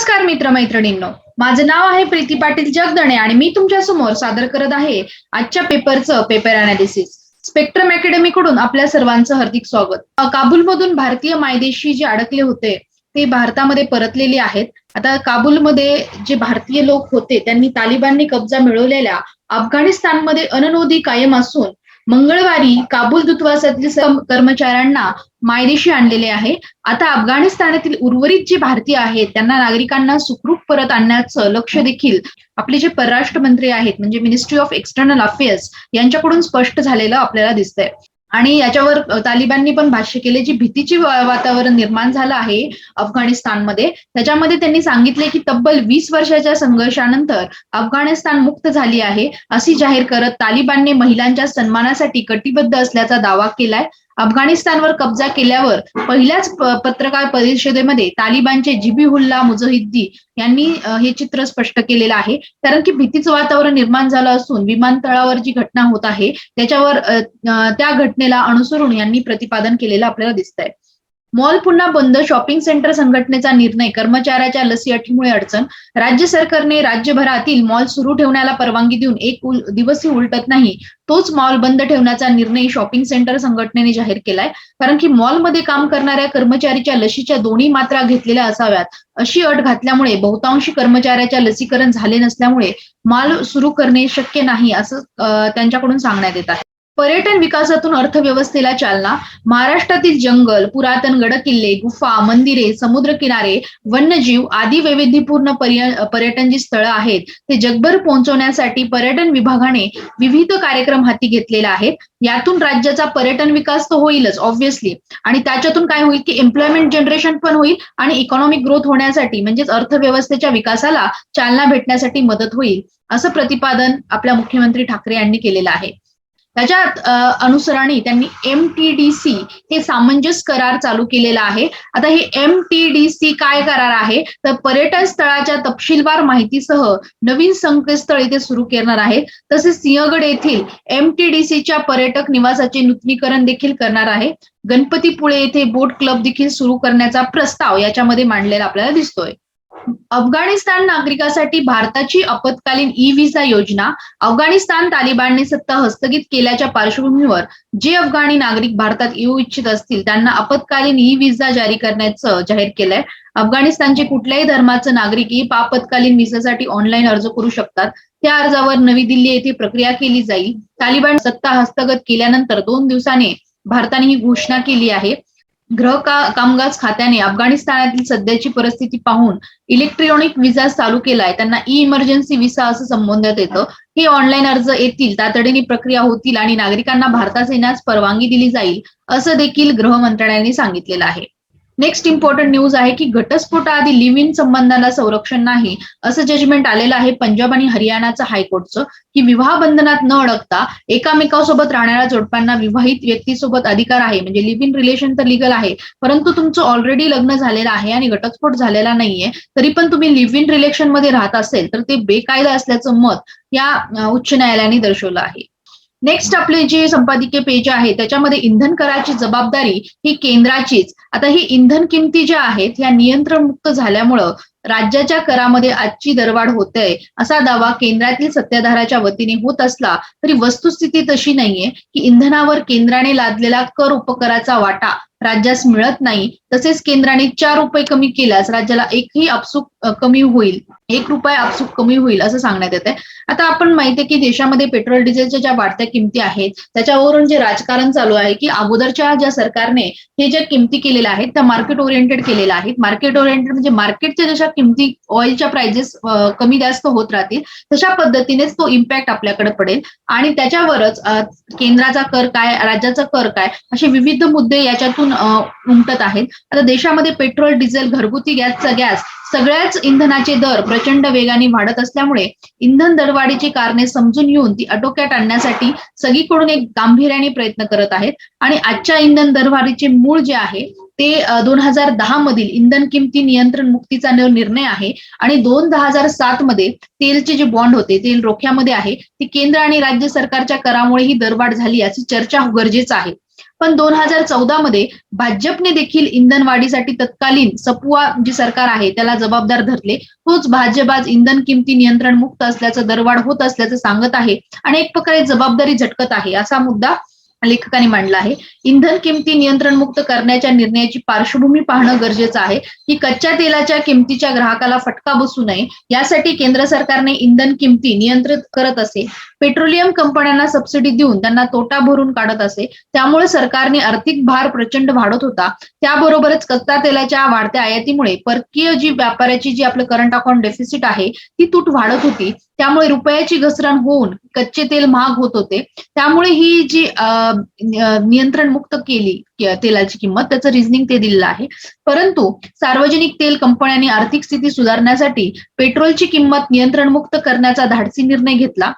नमस्कार मित्रमैत्रिणींनो. माझं नाव आहे प्रीती पाटील जगदणे आणि मी तुमच्यासमोर सादर करत आहे आजच्या पेपरचं पेपर अनालिसिस स्पेक्ट्रम अकॅडमी कडून आपल्या सर्वांचं हार्दिक स्वागत. काबूलमधून भारतीय मायदेशी जे अडकले होते ते भारतामध्ये परतलेले आहेत. आता काबूलमध्ये जे भारतीय लोक होते त्यांनी तालिबानने कब्जा मिळवलेल्या अफगाणिस्तानमध्ये अननोदी कायम असून मंगळवारी काबूल दूतावासातील कर्मचाऱ्यांना मायदेशी आणलेले आहे. आता अफगाणिस्तानातील उर्वरित जे भारतीय आहेत त्यांना नागरिकांना सुखरूप परत आणण्याचं लक्ष देखील आपले जे परराष्ट्र मंत्री आहेत म्हणजे मिनिस्ट्री ऑफ एक्सटर्नल अफेअर्स यांच्याकडून स्पष्ट झालेलं आपल्याला दिसतंय. आणि याच्यावर तालिबाननी पण भाष्य केले जी भीतीची वातावरण निर्माण झालं आहे अफगाणिस्तानमध्ये त्याच्यामध्ये त्यांनी सांगितले की तब्बल वीस वर्षाच्या संघर्षानंतर अफगाणिस्तान मुक्त झाली आहे अशी जाहीर करत तालिबानने महिलांच्या सन्मानासाठी कटिबद्ध असल्याचा दावा केलाय. अफगाणिस्तानवर कब्जा केल्यावर पहिल्याच पत्रकार परिषदेमध्ये तालिबानचे जिबी हुल्ला मुजहिद्दी यांनी हे चित्र स्पष्ट केलेलं आहे. कारण की भीतीचं वातावरण निर्माण झालं असून विमानतळावर जी घटना होत आहे त्याच्यावर त्या घटनेला अनुसरून यांनी प्रतिपादन केलेलं आपल्याला दिसतंय. मॉल पुन्हा बंद शॉपिंग सेंटर संघटनेचा निर्णय कर्मचाऱ्याच्या लसी अटीमुळे अडचण. राज्य सरकारने राज्यभरातील मॉल सुरू ठेवण्याला परवानगी देऊन एक उल- दिवसही उलटत नाही. तोच मॉल बंद ठेवण्याचा निर्णय शॉपिंग सेंटर संघटनेने जाहीर केलाय. कारण की मॉलमध्ये काम करणाऱ्या कर्मचारीच्या लसीच्या दोन्ही मात्रा घेतलेल्या असाव्यात. अशी अट घातल्यामुळे बहुतांशी कर्मचाऱ्याच्या लसीकरण झाले नसल्यामुळे मॉल सुरू करणे शक्य नाही असं त्यांच्याकडून सांगण्यात येत आहे. पर्यटन विकासातून अर्थव्यवस्थेला चालना महाराष्ट्रातील जंगल पुरातन गडकिल्ले गुफा मंदिरे समुद्रकिनारे वन्यजीव आदी वैविध्यपूर्ण पर्यटन जी स्थळं आहेत. ते जगभर पोहोचवण्यासाठी पर्यटन विभागाने विविध कार्यक्रम हाती घेतलेला आहेत यातून राज्याचा पर्यटन विकास तर होईलच ऑब्व्हियसली आणि त्याच्यातून काय होईल की एम्प्लॉयमेंट जनरेशन पण होईल आणि इकॉनॉमिक ग्रोथ होण्यासाठी म्हणजेच अर्थव्यवस्थेच्या विकासाला चालना भेटण्यासाठी मदत होईल असं प्रतिपादन आपल्या मुख्यमंत्री ठाकरे यांनी केलेलं आहे. त्याच्यात अनुसराने त्यांनी एम टी डी सी हे सामंजस्य करार चालू केलेला आहे. आता हे एम टी डी सी काय करार आहे? तर पर्यटन स्थळाच्या तपशीलवार माहितीसह नवीन संकेतस्थळ इथे सुरू करणार आहेत. तसेच सिंहगड येथील एम टी डी सीच्या पर्यटक निवासाचे नूतनीकरण देखील करणार आहे. गणपतीपुळे येथे बोट क्लब देखील सुरू करण्याचा प्रस्ताव याच्यामध्ये मांडलेला आपल्याला दिसतोय. अफगाणिस्तान नागरिकासाठी भारताची आपत्कालीन ई व्हिसा योजना अफगाणिस्तान तालिबानने सत्ता हस्तगित केल्याच्या पार्श्वभूमीवर जे अफगाणी नागरिक भारतात येऊ इच्छित असतील त्यांना आपत्कालीन ई व्हिसा जारी करण्याचं जाहीर केलंय. अफगाणिस्तानचे कुठल्याही धर्माचं नागरिकही आपत्कालीन व्हिसासाठी ऑनलाईन अर्ज करू शकतात. त्या अर्जावर नवी दिल्ली येथे प्रक्रिया केली जाईल. तालिबान सत्ता हस्तगत केल्यानंतर दोन दिवसाने भारताने ही घोषणा केली आहे. गृह का- कामगार खात्याने अफगाणिस्तानातील सध्याची परिस्थिती पाहून इलेक्ट्रॉनिक विजा चालू केलाय. त्यांना ई इमर्जन्सी विसा असं संबोधण्यात येतं. हे ऑनलाईन अर्ज येतील तातडीने प्रक्रिया होतील आणि नागरिकांना भारतात येण्यास परवानगी दिली जाईल असं देखील गृह मंत्रालयाने सांगितलेलं आहे. नेक्स्ट इम्पॉर्टंट न्यूज आहे की घटस्फोटाआधी लिव्ह इन संबंधाला संरक्षण नाही असं जजमेंट आलेलं आहे पंजाब आणि हरियाणाचं हायकोर्टचं की विवाह बंधनात न अडकता एकामेकांसोबत राहणाऱ्या जोडप्यांना विवाहित व्यक्तीसोबत अधिकार आहे म्हणजे लिव्ह इन रिलेशन तर लिगल आहे परंतु तुमचं ऑलरेडी लग्न झालेलं आहे आणि घटस्फोट झालेला नाहीये तरी पण तुम्ही लिव्ह इन रिलेशनमध्ये राहत असेल तर ते बेकायदा असल्याचं मत या उच्च न्यायालयाने दर्शवलं आहे. नेक्स्ट आपले जे संपादकीय पेज आहे त्याच्यामध्ये इंधन कराची जबाबदारी ही केंद्राचीच. आता ही इंधन किमती ज्या आहेत ह्या नियंत्रण मुक्त झाल्यामुळं राज्याच्या करामध्ये आजची दरवाढ होते असा दावा केंद्रातील सत्ताधाराच्या वतीने होत असला तरी वस्तुस्थिती तशी नाहीये की इंधनावर केंद्राने लादलेला कर उपकराचा वाटा राज्यास मिळत नाही तसेच केंद्राने चार रुपये कमी केल्यास राज्याला एकही आपसूक कमी होईल एक रुपये आपसूक कमी होईल असं सांगण्यात येत आहे आता आपण माहितीये की देशामध्ये पेट्रोल डिझेलच्या ज्या वाढत्या किमती आहेत त्याच्यावरून जे राजकारण चालू आहे की अगोदरच्या ज्या सरकारने हे ज्या किमती केलेल्या आहेत त्या मार्केट ओरिएंटेड केलेल्या आहेत. मार्केट ओरिएंटेड म्हणजे मार्केटच्या जशा किमती ऑइलच्या प्राइजेस कमी जास्त होत राहतील तशा पद्धतीनेच तो इम्पॅक्ट आपल्याकडे पडेल. आणि त्याच्यावरच केंद्राचा कर काय राज्याचा कर काय असे विविध मुद्दे याच्यातून अ, उमटत आहेत. आता देशामध्ये पेट्रोल डिझेल घरगुती गॅसचा गॅस सगळ्याच इंधनाचे दर प्रचंड वेगाने वाढत असल्यामुळे इंधन दरवाढीची कारणे समजून घेऊन ती आटोक्यात आणण्यासाठी सगळीकडून एक गांभीर्याने प्रयत्न करत आहेत. आणि आजच्या इंधन दरवाढीचे मूळ जे आहे ते दोन हजार दहा मधील इंधन किमती नियंत्रण मुक्तीचा निर्णय आहे. आणि दोन दहा हजार सात मध्ये तेलचे जे बॉन्ड होते तेल रोख्यामध्ये आहे ती केंद्र आणि राज्य सरकारच्या करामुळे ही दरवाढ झाली याची चर्चा गरजेचं आहे. पण दोन हजार चौदा मध्ये भाजपने देखील इंधन वाढीसाठी तत्कालीन सपुआ जे सरकार आहे त्याला जबाबदार धरले. तोच भाजप आज इंधन किमती नियंत्रण मुक्त असल्याचं दरवाढ होत असल्याचं सांगत आहे आणि एक प्रकारे जबाबदारी झटकत आहे असा मुद्दा लेखकाने मांडला आहे. इंधन किमती नियंत्रण मुक्त करण्याच्या निर्णयाची पार्श्वभूमी पाहणं गरजेचं आहे. की कच्च्या तेलाच्या किमतीच्या ग्राहकाला फटका बसू नये. यासाठी केंद्र सरकारने इंधन किमती नियंत्रित करत असे. पेट्रोलियम कंपन्यांना सबसिडी देऊन त्यांना तोटा भरून काढत असे त्यामुळे सरकारने आर्थिक भार प्रचंड वाढत होता. त्याबरोबरच कच्चा तेलाच्या वाढत्या आयातीमुळे परकीय जी व्यापाऱ्याची जी आपलं करंट अकाउंट डेफिसिट आहे ती तूट वाढत होती. त्यामुळे रुपयाची घसरण होऊन कच्चे तेल महाग होत होते. त्यामुळे ही जी नियंत्रण मुक्त केली तेलाची किंमत त्याचं रिझनिंग ते दिलेलं आहे. परंतु सार्वजनिक तेल कंपन्यांनी आर्थिक स्थिती सुधारण्यासाठी पेट्रोलची किंमत नियंत्रण मुक्त करण्याचा धाडसी निर्णय घेतला.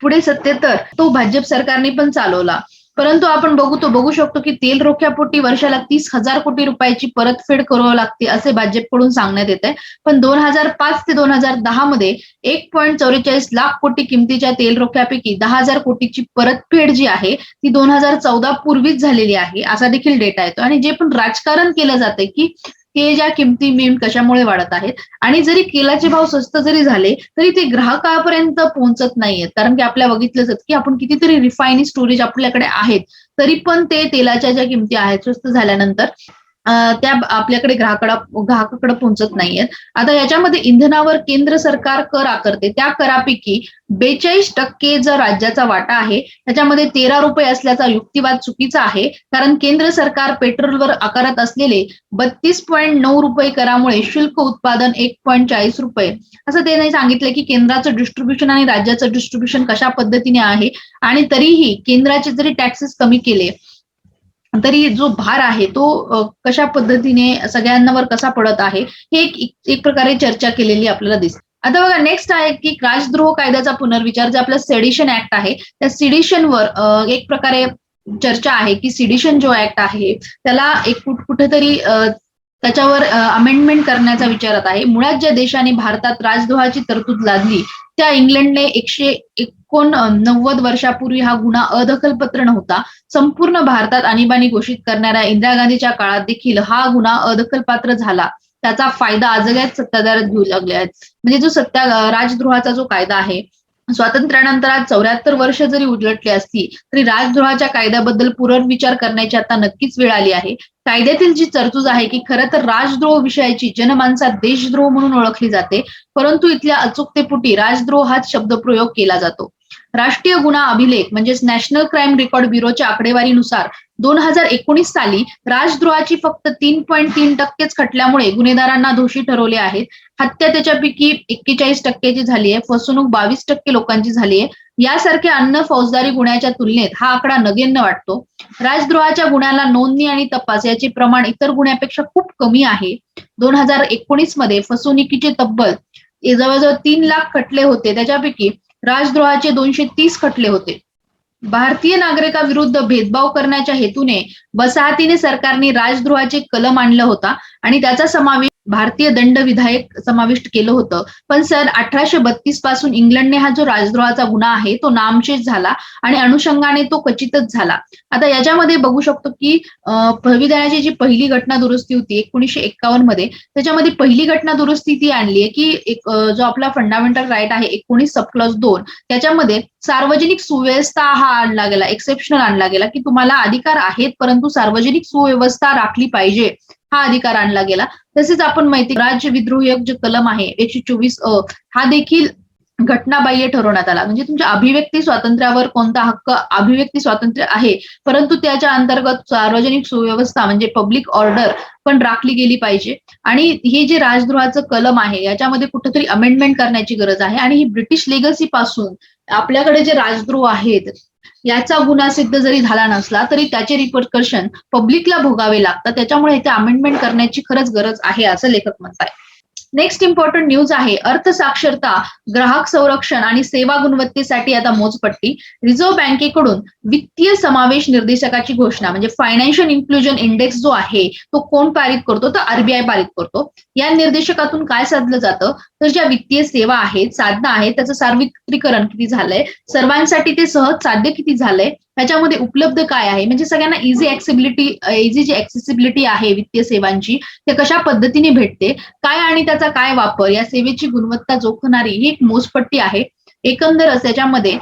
पुढे सत्तेतर तो भाजप सरकारने पण चालवला. परंतु आपण बघू तो बघू शकतो की तेल रोख्यापोटी वर्षाला तीस हजार कोटी रुपयाची परतफेड करावी लागते असे भाजपकडून सांगण्यात येत आहे. पण दोन हजार पाच ते दोन हजार दहा मध्ये एक पॉईंट चौवेचाळीस लाख कोटी किमतीच्या तेल रोख्यापैकी दहा हजार कोटीची परतफेड जी आहे ती दोन हजार चौदा पूर्वीच झालेली आहे. असा देखील डेटा येतो. आणि जे पण राजकारण केलं जाते की हे ज्या किमती मीम कशामुळे वाढत आहेत? आणि जरी तेलाचे भाव स्वस्त जरी झाले तरी ते ग्राहकापर्यंत पोहोचत नाहीयेत. कारण की आपल्या बघितलं की आपण कितीतरी रिफाईनी स्टोरेज आपल्याकडे आहेत तरी पण ते तेलाच्या ज्या किमती आहेत स्वस्त झाल्यानंतर त्या आपल्याकडे ग्राहकडा ग्राहकाकडे पोहोचत नाहीयेत. आता याच्यामध्ये इंधनावर केंद्र सरकार कर आकारते. त्या करापैकी बेचाळीस टक्के जो राज्याचा वाटा आहे त्याच्यामध्ये तेरा रुपये असल्याचा युक्तिवाद चुकीचा आहे. कारण केंद्र सरकार पेट्रोलवर आकारत असलेले बत्तीस पॉईंट नऊ रुपये करामुळे शुल्क उत्पादन एक पॉईंट चाळीस रुपये. असं त्याने सांगितलं की केंद्राचं डिस्ट्रीब्युशन आणि राज्याचं डिस्ट्रीब्युशन कशा पद्धतीने आहे आणि तरीही केंद्राचे जरी टॅक्सेस कमी केले तरी जो भार आहे तो कशा पद्धतीने सगळ्यांवर कसा पडत आहे हे एक एक प्रकारे चर्चा केलेली आपल्याला दिसते. आता बघा नेक्स्ट आहे की राजद्रोह कायद्याचा पुनर्विचार जे आपला सेडिशन ऍक्ट आहे त्या सिडिशनवर एक प्रकारे चर्चा आहे की सिडिशन जो ऍक्ट आहे त्याला एक कुठेतरी त्याच्यावर अमेंडमेंट करण्याचा विचारत आहे. मुळात ज्या देशाने भारतात राजद्रोहाची तरतूद लादली त्या इंग्लंडने एकशे एक एकोणनव्वद वर्षापूर्वी हा गुन्हा अदखलपत्र नव्हता. संपूर्ण भारतात आणीबाणी घोषित करणाऱ्या इंदिरा गांधीच्या काळात देखील हा गुन्हा अदखलपात्र झाला. त्याचा फायदा आजगळ्यात सत्ताधारात घेऊ लागले आहेत. म्हणजे जो सत्या राजद्रोहाचा जो कायदा आहे स्वातंत्र्यानंतर आज चौऱ्याहत्तर वर्ष जरी उलटली असती तरी राजद्रोहाच्या कायद्याबद्दल पुनर्विचार करण्याची आता नक्कीच वेळ आली आहे. कायद्यातील जी तरतूद आहे की खरं तर राजद्रोह विषयाची जनमानसात देशद्रोह म्हणून ओळखली जाते परंतु इथल्या अचूकतेपुटी राजद्रोह हाच शब्दप्रयोग केला जातो. राष्ट्रीय गुन्हा अभिलेख म्हणजेच नॅशनल क्राईम रेकॉर्ड ब्युरोच्या आकडेवारीनुसार दोन हजार एकोणीस साली राजद्रोहाची फक्त तीन पॉईंट तीन टक्केच खटल्यामुळे गुन्हेगारांना दोषी ठरवले आहेत. हत्या त्याच्यापैकी एक्केचाळीस टक्क्याची झाली आहे फसवणूक बावीस टक्के लोकांची झाली आहे यासारख्या अन्न फौजदारी गुन्ह्याच्या तुलनेत हा आकडा नगेन्न वाटतो. राजद्रोहाच्या गुन्ह्याला नोंदणी आणि तपास याचे प्रमाण इतर गुन्ह्यापेक्षा खूप कमी आहे. दोन हजार एकोणीसमध्ये फसवणुकीचे तब्बल जवळजवळ तीन लाख खटले होते. त्याच्यापैकी राजद्रोहाचे दोनशे तीस खटले होते. भारतीय नागरिकाविरुद्ध भेदभाव करण्याच्या हेतूने वसाहतीने सरकारने राजद्रोहाचे कलम आणलं होता आणि त्याचा समावेश भारतीय दंड विधायक समाविष्ट केलं होतं. पण सर अठराशे बत्तीसपासून इंग्लंडने हा जो राजद्रोहाचा गुन्हा आहे तो नामशेष झाला आणि अनुषंगाने तो क्वचितच झाला. आता याच्यामध्ये बघू शकतो की संविधानाची जी पहिली घटना दुरुस्ती होती एकोणीशे एक्कावन्नमध्ये त्याच्यामध्ये पहिली घटना दुरुस्ती ती आणली आहे की एक जो आपला फंडामेंटल राईट आहे एकोणीस सबक्लॉज दोन त्याच्यामध्ये सार्वजनिक सुव्यवस्था हा आणला गेला एक्सेप्शनल आणला गेला की तुम्हाला अधिकार आहेत परंतु सार्वजनिक सुव्यवस्था राखली पाहिजे. हा अधिकार आणला गेला. तसेच आपण माहिती राज्य विद्रोहक जे कलम आहे एकशे चोवीस अ हा देखील घटनाबाह्य ठरवण्यात आला. म्हणजे तुमच्या अभिव्यक्ती स्वातंत्र्यावर कोणता हक्क अभिव्यक्ती स्वातंत्र्य आहे परंतु त्याच्या अंतर्गत सार्वजनिक सुव्यवस्था म्हणजे पब्लिक ऑर्डर पण राखली गेली पाहिजे. आणि हे जे राजद्रोहाचं कलम आहे याच्यामध्ये कुठेतरी अमेंडमेंट करण्याची गरज आहे. आणि ही ब्रिटिश लेगसी पासून आपल्याकडे जे राजद्रोह आहेत याचा गुन्हा सिद्ध जरी झाला नसला तरी त्याचे रिपरकर्शन पब्लिकला भोगावे लागतात. त्याच्यामुळे इथे अमेंडमेंट करण्याची खरंच गरज आहे असं लेखक म्हणताय नेक्स्ट इम्पॉर्टंट न्यूज आहे अर्थसाक्षरता ग्राहक संरक्षण आणि सेवा गुणवत्तेसाठी आता मोजपट्टी. रिझर्व्ह बँकेकडून वित्तीय समावेश निर्देशकाची घोषणा म्हणजे फायनान्शियल इन्क्लुजन इंडेक्स जो आहे तो कोण पारित करतो? तर आरबीआय पारित करतो. या निर्देशकातून काय साधलं जातं? तर ज्या वित्तीय सेवा आहेत साधनं आहेत त्याचं सार्वत्रिकरण किती झालंय? सर्वांसाठी ते सहज साध्य किती झालंय? ह्याच्यामध्ये उपलब्ध काय आहे? म्हणजे सगळ्यांना इझी ऍक्सेबिलिटी इझी जी ऍक्सेसिबिलिटी आहे वित्तीय सेवांची ते कशा पद्धतीने भेटते? काय आणि त्याचा काय वापर? या सेवेची गुणवत्ता जोखणारी ही एक मोजपट्टी आहे. एकंदरच त्याच्यामध्ये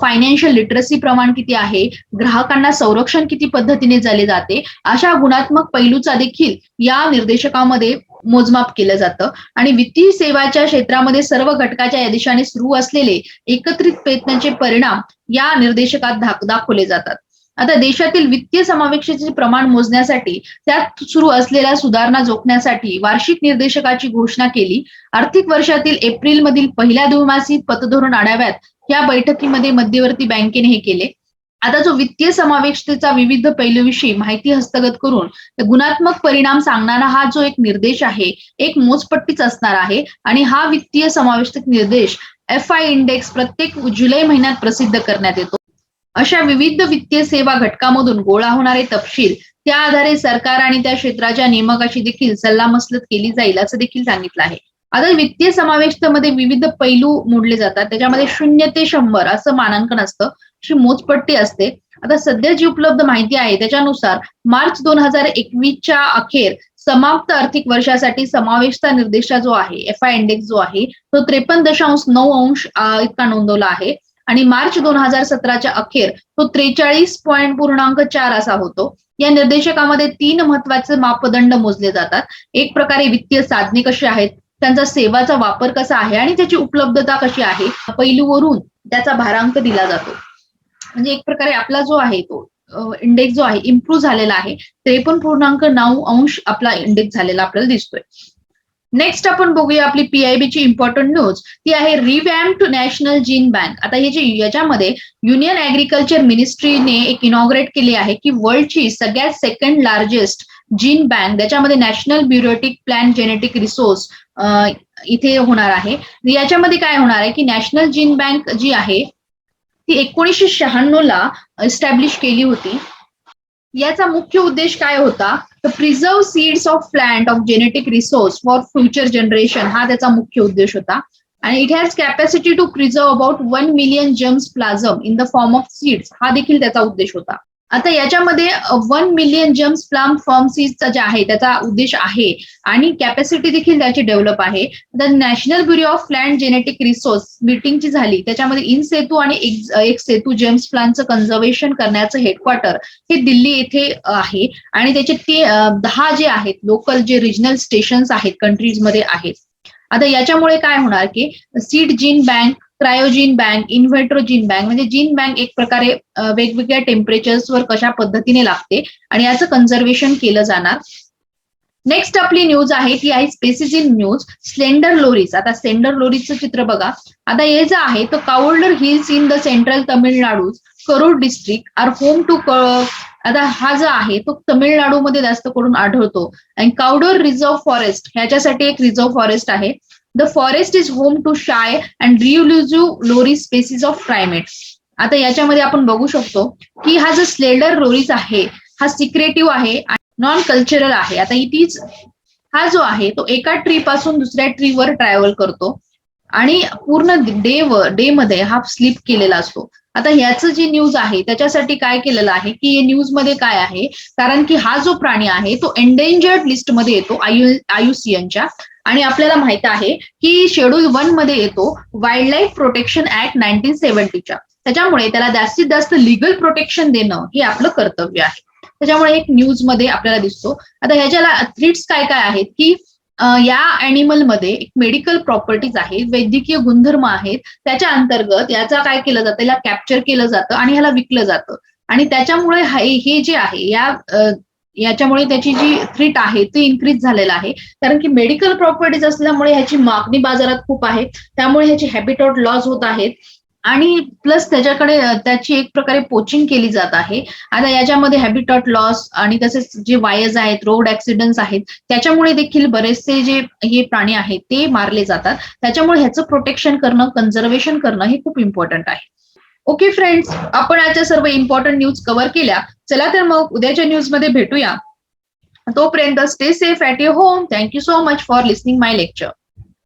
फायनान्शियल लिटरसी प्रमाण किती आहे? ग्राहकांना संरक्षण किती पद्धतीने झाले जाते? अशा गुणात्मक पैलूचा देखील या निर्देशकामध्ये मोजमाप केलं जातं. आणि वित्तीय सेवाच्या क्षेत्रामध्ये सर्व घटकाच्या या दिशाने सुरू असलेले एकत्रित प्रयत्नांचे परिणाम या निर्देशकात दाखवले जातात. आता देशातील वित्तीय समावेशाचे प्रमाण मोजण्यासाठी त्यात सुरू असलेल्या सुधारणा जोखण्यासाठी वार्षिक निर्देशकाची घोषणा केली. आर्थिक वर्षातील एप्रिल मधील पहिल्या द्विमासिक पतधोरण आढाव्यात या बैठकीमध्ये मध्यवर्ती बँकेने हे केले. आता जो वित्तीय समावेशतेचा विविध पैलूविषयी माहिती हस्तगत करून गुणात्मक परिणाम सांगणारा हा जो एक निर्देश आहे एक मोजपट्टीच असणार आहे आणि हा वित्तीय समावेशक निर्देश एफ आय इंडेक्स प्रत्येक जुलै महिन्यात प्रसिद्ध करण्यात येतो. अशा विविध वित्तीय सेवा घटकामधून गोळा होणारे तपशील त्या आधारे सरकार आणि त्या क्षेत्राच्या नियमकाची देखील सल्लामसलत केली जाईल असं देखील सांगितलं आहे. आता वित्तीय समावेशतेमध्ये विविध पैलू मोडले जातात. त्याच्यामध्ये शून्य ते शंभर असं मानांकन असतं. अशी मोजपट्टी असते. आता सध्या जी उपलब्ध माहिती आहे त्याच्यानुसार मार्च दोन हजार एकवीसच्या अखेर समाप्त आर्थिक वर्षासाठी समावेशता निर्देशा जो आहे एफ आय इंडेक्स जो आहे तो त्रेपन्न दशांश नऊ अंश इतका नोंदवला आहे. आणि मार्च दोन हजार सतराच्या अखेर तो त्रेचाळीस पॉईंट पूर्णांक चार असा होतो. या निर्देशकामध्ये तीन महत्त्वाचे मापदंड मोजले जातात. एक प्रकारे वित्तीय साधने कशी आहेत? त्यांचा सेवाचा वापर कसा आहे? आणि त्याची उपलब्धता कशी आहे? पैलूवरून त्याचा भारांक दिला जातो. म्हणजे एक प्रकारे आपला जो आहे तो इंडेक्स जो आहे इम्प्रूव्ह झालेला आहे. त्रेपन्न पूर्णांक नऊ अंश आपला इंडेक्स झालेला आपल्याला दिसतोय. नेक्स्ट आपण बघूया आपली पीआयबी ची इम्पॉर्टंट न्यूज ती आहे revamp to national gene bank आता हे जे याच्यामध्ये युनियन ऍग्रिकल्चर मिनिस्ट्रीने एक इनॉग्रेट केली आहे की वर्ल्डची सगळ्यात सेकंड लार्जेस्ट जीन बँक त्याच्यामध्ये national bureau of plant genetic resource इथे होणार आहे. याच्यामध्ये काय होणार आहे की नॅशनल जीन बँक जी आहे ती एकोणीसशे शहाण्णव ला एस्टॅब्लिश केली होती. याचा मुख्य उद्देश काय होता? तर preserve seeds of plant of genetic resource for future generation हा त्याचा मुख्य उद्देश होता. आणि it has capacity to preserve about one million germplasm in the form of seeds हा देखील त्याचा उद्देश होता. आता याच्यामध्ये one million germplasm form सीजचा जे आहे त्याचा उद्देश आहे आणि कॅपॅसिटी देखील त्याची डेव्हलप आहे. The national bureau of land genetic resource मिटिंगची झाली. त्याच्यामध्ये इन सेतू आणि एक- सेतू जेम्स प्लांटचं कन्झर्वेशन करण्याचं हेडक्वार्टर हे दिल्ली येथे आहे. आणि त्याचे ते दहा जे आहेत लोकल जे रिजनल स्टेशन्स आहेत कंट्रीजमध्ये आहेत. आता याच्यामुळे काय होणार की seed gene bank cryogene bank in vitro gene bank म्हणजे जीन बँक एक प्रकारे वेगवेगळ्या टेम्परेचर्सवर कशा पद्धतीने लागते आणि याचं कन्झर्वेशन केलं जाणार. नेक्स्ट आपली न्यूज आहे ती आहे स्पेसिजिन न्यूज स्लेंडर लोरीज आता स्लेंडर लोरीजचं चित्र बघा. आता हे जे आहे तो काउल्डर hills in the central Tamil Nadu Karur district are home to आता हा जो आहे तो तमिळनाडूमध्ये जास्त करून आढळतो. आणि काउडर रिझर्व्ह फॉरेस्ट ह्याच्यासाठी एक रिझर्व्ह फॉरेस्ट आहे. The forest is home to shy and elusive loris species of climate आता याच्यामध्ये आपण बघू शकतो की हा जो स्लेडर लोरीज आहे हा सिक्रेटिव्ह आहे नॉन कल्चरल आहे. आता इथेच हा जो आहे तो एका ट्री पासून दुसऱ्या ट्रीवर ट्रॅव्हल करतो आणि पूर्ण डे डे मध्ये हा स्लीप केलेला असतो. आता ह्याचं जी न्यूज आहे त्याच्यासाठी काय केलेलं आहे की न्यूजमध्ये काय आहे? कारण की हा जो प्राणी आहे तो एंडेंजर्ड लिस्टमध्ये येतो आयु आयुसीएनच्या आणि आपल्याला माहीत आहे की शेड्यूल वनमध्ये येतो wildlife protection act nineteen सेव्हन्टीच्या त्याच्यामुळे त्याला जास्तीत जास्त लिगल प्रोटेक्शन देणं हे आपलं कर्तव्य आहे. त्याच्यामुळे एक न्यूजमध्ये आपल्याला दिसतो. आता ह्याच्याला थ्रिट्स काय काय आहेत की या या अॅनिमलमध्ये एक मेडिकल प्रॉपर्टीज आहेत वैद्यकीय गुणधर्म आहेत त्याच्या अंतर्गत याचा काय केलं जातं याला कॅप्चर केलं जातं आणि ह्याला विकलं जातं. आणि त्याच्यामुळे हे हे जे आहे या याच्यामुळे त्याची जी थ्रीट आहे ती इन्क्रीज झालेलं आहे. कारण की मेडिकल प्रॉपर्टीज असल्यामुळे ह्याची मागणी बाजारात खूप आहे. त्यामुळे ह्याची हॅबिटॉट लॉस होत आहेत. आणि प्लस त्याच्याकडे त्याची एक प्रकारे पोचिंग केली जात आहे. आता याच्यामध्ये हॅबिटॉट लॉस आणि तसेच जे वायर्स आहेत रोड ऍक्सिडेंट्स आहेत त्याच्यामुळे देखील बरेचसे जे हे प्राणी आहेत ते मारले जातात. त्याच्यामुळे ह्याचं प्रोटेक्शन करणं कन्झर्वेशन करणं हे खूप इम्पॉर्टंट आहे. ओके फ्रेंड्स आपण आजच्या सर्व इम्पॉर्टंट न्यूज कव्हर केल्या. चला तर मग उद्याच्या न्यूजमध्ये भेटूया. तोपर्यंत stay safe at your home thank you so much for listening my lecture